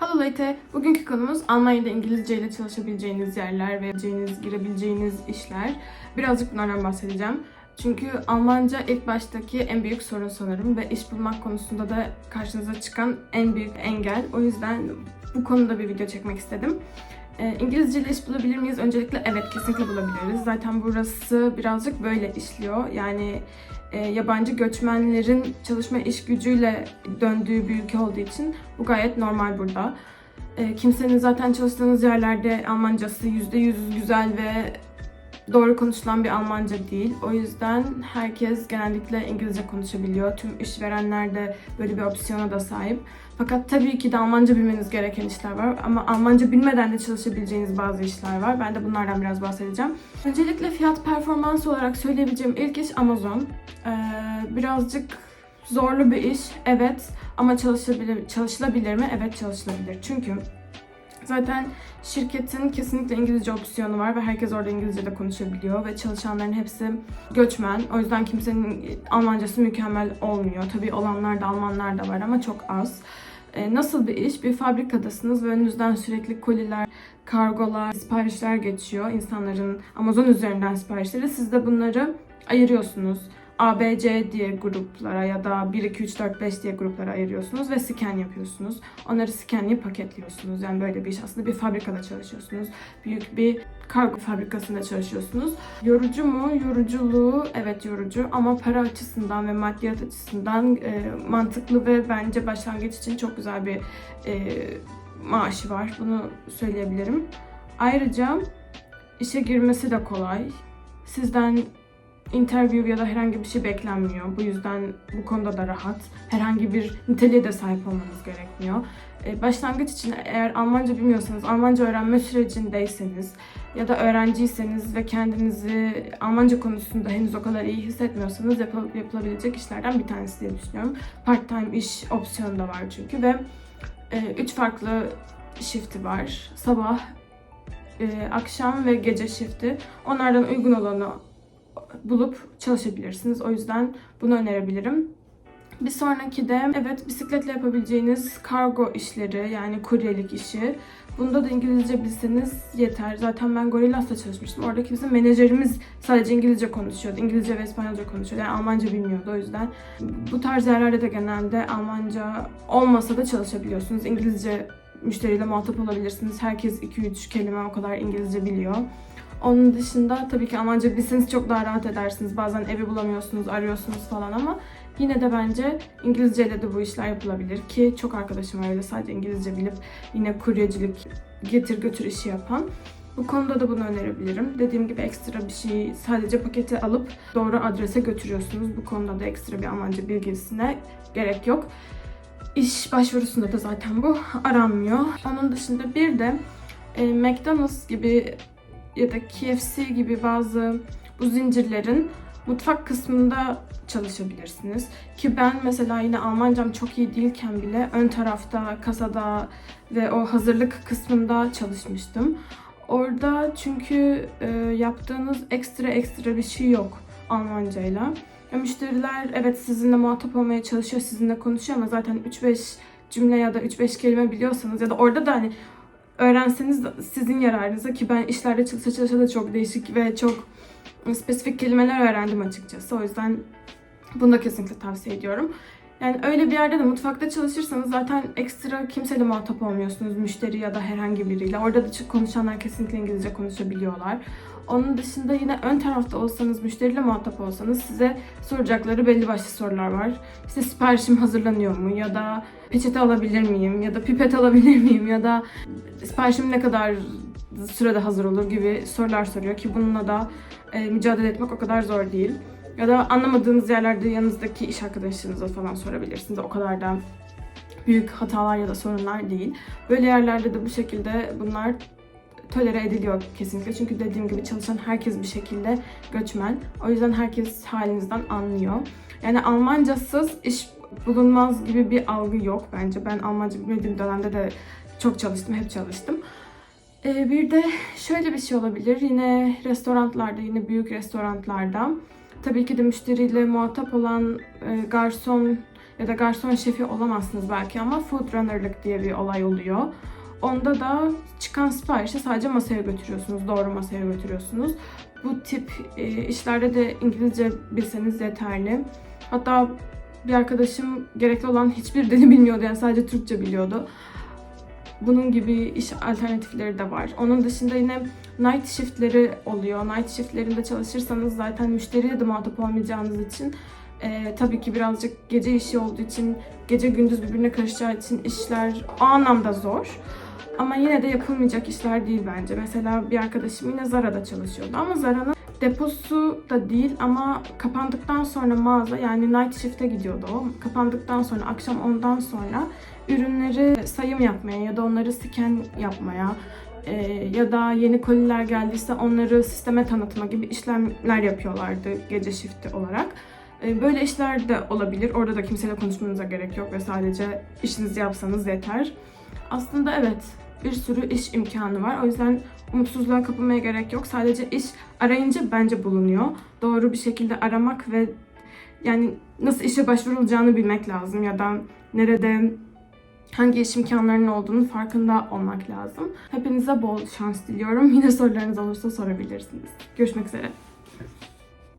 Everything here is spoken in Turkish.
Hello Late. Bugünkü konumuz Almanya'da İngilizce ile çalışabileceğiniz yerler ve girebileceğiniz işler. Birazcık bunlardan bahsedeceğim. Çünkü Almanca ilk baştaki en büyük sorun sanırım ve iş bulmak konusunda da karşınıza çıkan en büyük engel. O yüzden bu konuda bir video çekmek istedim. Ee, İngilizce ile iş bulabilir miyiz? Öncelikle evet kesinlikle bulabiliriz. Zaten burası birazcık böyle işliyor. Yani e, yabancı göçmenlerin çalışma iş gücüyle döndüğü bir ülke olduğu için bu gayet normal burada. E, kimsenin zaten çalıştığınız yerlerde Almancası %100 güzel ve doğru konuşulan bir Almanca değil. O yüzden herkes genellikle İngilizce konuşabiliyor. Tüm işverenler de böyle bir opsiyona da sahip. Fakat tabii ki de Almanca bilmeniz gereken işler var. Ama Almanca bilmeden de çalışabileceğiniz bazı işler var. Ben de bunlardan biraz bahsedeceğim. Öncelikle fiyat performans olarak söyleyebileceğim ilk iş Amazon. Ee, birazcık zorlu bir iş, evet. Ama çalışabilir, çalışılabilir mi? Evet çalışılabilir. Çünkü zaten şirketin kesinlikle İngilizce opsiyonu var ve herkes orada İngilizce de konuşabiliyor ve çalışanların hepsi göçmen. O yüzden kimsenin Almancası mükemmel olmuyor. Tabii olanlar da Almanlar da var ama çok az. Ee, nasıl bir iş? Bir fabrikadasınız ve önünüzden sürekli koliler, kargolar, siparişler geçiyor. İnsanların Amazon üzerinden siparişleri. Siz de bunları ayırıyorsunuz. A, B, C diye gruplara ya da 1, 2, 3, 4, 5 diye gruplara ayırıyorsunuz ve scan yapıyorsunuz. Onları scanlayıp paketliyorsunuz. Yani böyle bir iş aslında bir fabrikada çalışıyorsunuz. Büyük bir kargo fabrikasında çalışıyorsunuz. Yorucu mu? Yoruculuğu evet yorucu ama para açısından ve maddiyat açısından e, mantıklı ve bence başlangıç için çok güzel bir e, maaşı var. Bunu söyleyebilirim. Ayrıca işe girmesi de kolay. Sizden interview ya da herhangi bir şey beklenmiyor. Bu yüzden bu konuda da rahat. Herhangi bir niteliğe de sahip olmanız gerekmiyor. Ee, başlangıç için eğer Almanca bilmiyorsanız, Almanca öğrenme sürecindeyseniz ya da öğrenciyseniz ve kendinizi Almanca konusunda henüz o kadar iyi hissetmiyorsanız yapıl- yapılabilecek işlerden bir tanesi diye düşünüyorum. Part-time iş opsiyonu da var çünkü ve e, üç farklı shifti var. Sabah, e, akşam ve gece shifti. Onlardan uygun olanı bulup çalışabilirsiniz. O yüzden bunu önerebilirim. Bir sonraki de evet bisikletle yapabileceğiniz kargo işleri yani kuryelik işi. Bunda da İngilizce bilseniz yeter. Zaten ben Gorillas'ta çalışmıştım. Oradaki bizim menajerimiz sadece İngilizce konuşuyordu. İngilizce ve İspanyolca konuşuyordu. Yani Almanca bilmiyordu o yüzden. Bu tarz yerlerde de genelde Almanca olmasa da çalışabiliyorsunuz. İngilizce müşteriyle muhatap olabilirsiniz. Herkes 2-3 kelime o kadar İngilizce biliyor. Onun dışında tabii ki Almanca bilseniz çok daha rahat edersiniz. Bazen evi bulamıyorsunuz, arıyorsunuz falan ama yine de bence İngilizceyle de bu işler yapılabilir ki çok arkadaşım var öyle sadece İngilizce bilip yine kuryecilik, getir götür işi yapan. Bu konuda da bunu önerebilirim. Dediğim gibi ekstra bir şey sadece paketi alıp doğru adrese götürüyorsunuz. Bu konuda da ekstra bir Almanca bilgisine gerek yok. İş başvurusunda da zaten bu aranmıyor. Onun dışında bir de e, McDonald's gibi ya da KFC gibi bazı bu zincirlerin mutfak kısmında çalışabilirsiniz. Ki ben mesela yine Almancam çok iyi değilken bile ön tarafta, kasada ve o hazırlık kısmında çalışmıştım. Orada çünkü e, yaptığınız ekstra ekstra bir şey yok Almancayla. Ya müşteriler evet sizinle muhatap olmaya çalışıyor, sizinle konuşuyor ama zaten 3-5 cümle ya da 3-5 kelime biliyorsanız ya da orada da hani öğrenseniz sizin yararınıza ki ben işlerde çalışa çalışa da çok değişik ve çok spesifik kelimeler öğrendim açıkçası. O yüzden bunu da kesinlikle tavsiye ediyorum. Yani öyle bir yerde de mutfakta çalışırsanız zaten ekstra kimseyle muhatap olmuyorsunuz. Müşteri ya da herhangi biriyle. Orada da konuşanlar kesinlikle İngilizce konuşabiliyorlar. Onun dışında yine ön tarafta olsanız, müşteriyle muhatap olsanız size soracakları belli başlı sorular var. İşte siparişim hazırlanıyor mu? Ya da peçete alabilir miyim? Ya da pipet alabilir miyim? Ya da siparişim ne kadar sürede hazır olur gibi sorular soruyor ki bununla da e, mücadele etmek o kadar zor değil. Ya da anlamadığınız yerlerde yanınızdaki iş arkadaşınıza falan sorabilirsiniz. O kadar da büyük hatalar ya da sorunlar değil. Böyle yerlerde de bu şekilde bunlar tolere ediliyor kesinlikle. Çünkü dediğim gibi çalışan herkes bir şekilde göçmen. O yüzden herkes halinizden anlıyor. Yani Almancasız iş bulunmaz gibi bir algı yok bence. Ben Almanca bilmediğim dönemde de çok çalıştım, hep çalıştım. Ee, bir de şöyle bir şey olabilir. Yine restoranlarda, yine büyük restoranlarda tabii ki de müşteriyle muhatap olan e, garson ya da garson şefi olamazsınız belki ama food runner'lık diye bir olay oluyor. Onda da çıkan siparişi sadece masaya götürüyorsunuz, doğru masaya götürüyorsunuz. Bu tip e, işlerde de İngilizce bilseniz yeterli. Hatta bir arkadaşım gerekli olan hiçbir dili bilmiyordu yani sadece Türkçe biliyordu. Bunun gibi iş alternatifleri de var. Onun dışında yine night shiftleri oluyor. Night shiftlerinde çalışırsanız zaten müşteriye de muhatap olmayacağınız için e, tabii ki birazcık gece işi olduğu için, gece gündüz birbirine karışacağı için işler o anlamda zor. Ama yine de yapılmayacak işler değil bence. Mesela bir arkadaşım yine Zara'da çalışıyordu ama Zara'nın deposu da değil ama kapandıktan sonra mağaza yani night shift'e gidiyordu o. Kapandıktan sonra akşam 10'dan sonra ürünleri sayım yapmaya ya da onları scan yapmaya e, ya da yeni koliler geldiyse onları sisteme tanıtma gibi işlemler yapıyorlardı gece shifti olarak. E, Böyle işler de olabilir. Orada da kimseyle konuşmanıza gerek yok ve sadece işinizi yapsanız yeter. Aslında evet bir sürü iş imkanı var. O yüzden umutsuzluğa kapılmaya gerek yok. Sadece iş arayınca bence bulunuyor. Doğru bir şekilde aramak ve yani nasıl işe başvurulacağını bilmek lazım ya da nerede hangi iş imkanlarının olduğunu farkında olmak lazım. Hepinize bol şans diliyorum. Yine sorularınız olursa sorabilirsiniz. Görüşmek üzere.